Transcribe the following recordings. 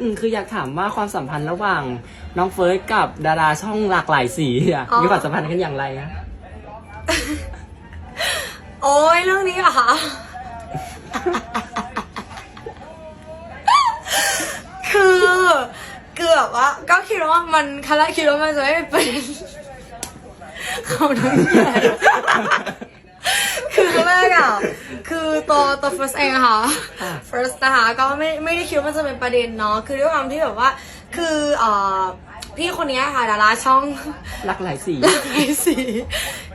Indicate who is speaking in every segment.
Speaker 1: อืมคืออยากถามว่าความสัมพันธ์ระหว่างน้องเฟิร์สกับดาราช่องหลากหลายสีอะ
Speaker 2: อ๋อ
Speaker 1: มีความสัมพันธ์กันอย่างไรอะ
Speaker 2: โอ้ยเรื่องนี้เหรอคะคือเกือบว่าก็คิดว่ามันคาราคิดว่ามันจะไม่เป็นเขาทั้งใหญ่คือแรกอะคือ ตัวตัว first เองอะค่ะ first นะคะก็ไม่ไม่ได้คิดว่ามันจะเป็นประเด็นเนาะคือด้วยความที่แบบว่าคือเอ่อพี่คนนี้ค่ะดาราช่อง
Speaker 1: หลากหลายสี
Speaker 2: ไอซี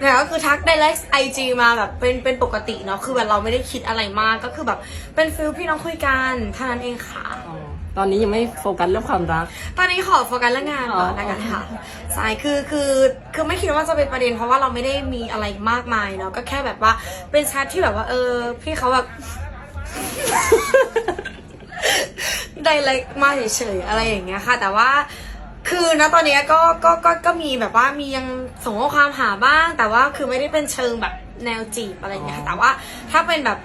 Speaker 2: เนี่ยก็คือทัก direct IG มาแบบเป็นเป็นปกติเนาะคือแบบเราไม่ได้คิดอะไรมากก็คือแบบเป็นฟิลพี่น้องคุยกันเท่านั้นเองค่ะ
Speaker 1: อ๋อตอนนี้ยังไม่โฟกัสเรื่องความรัก
Speaker 2: ตอนนี้ขอโฟกัสเรื่องงานก่อน
Speaker 1: อ๋อ
Speaker 2: แล้วกันค่ะใช่คือคือคือไม่คิดว่าจะเป็นประเด็นเพราะว่าเราไม่ได้มีอะไรมากมายเนาะก็แค่แบบว่าเป็นแชทที่แบบว่าเออพี่เขาแบบ direct มาเฉยๆอะไรอย่างเงี้ยค่ะ แต่ว่า คือณตอนเนี้ยก็ก็ก็ก็มีแบบว่ามียังส่งข้อความหาบ้าง แต่ว่าคือไม่ได้เป็นเชิงแบบแนวจีบอะไรอย่างเงี้ยค่ะแต่ว่าถ้าเป็นแบบ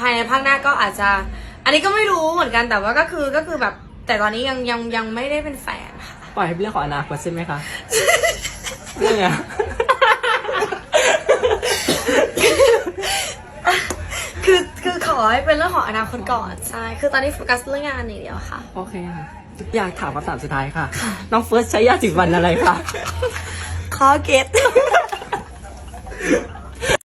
Speaker 2: ภายในภาคหน้าก็อาจจะ อันนี้ก็ไม่รู้เหมือนกันแต่ว่าก็คือก็คือแบบ แต่ตอนนี้ยังยังยังไม่ได้เป็นแฟนค่ะ
Speaker 1: ปล่อยให้เป็นเรื่องของอนาคตใช่ไหมคะ เรื่องอะ
Speaker 2: คือคือขอให้เป็นเรื่องของอนาคตก่อนใช่คือตอนนี้โฟกัสเรื่องงานอย่างเดียวค่ะ
Speaker 1: โอเคค่ะ อยากถามคำถามสุดท้ายค่ะ น้องเฟิร์สใช้ยาสีฟันอะไรคะ
Speaker 2: ขอเก็ต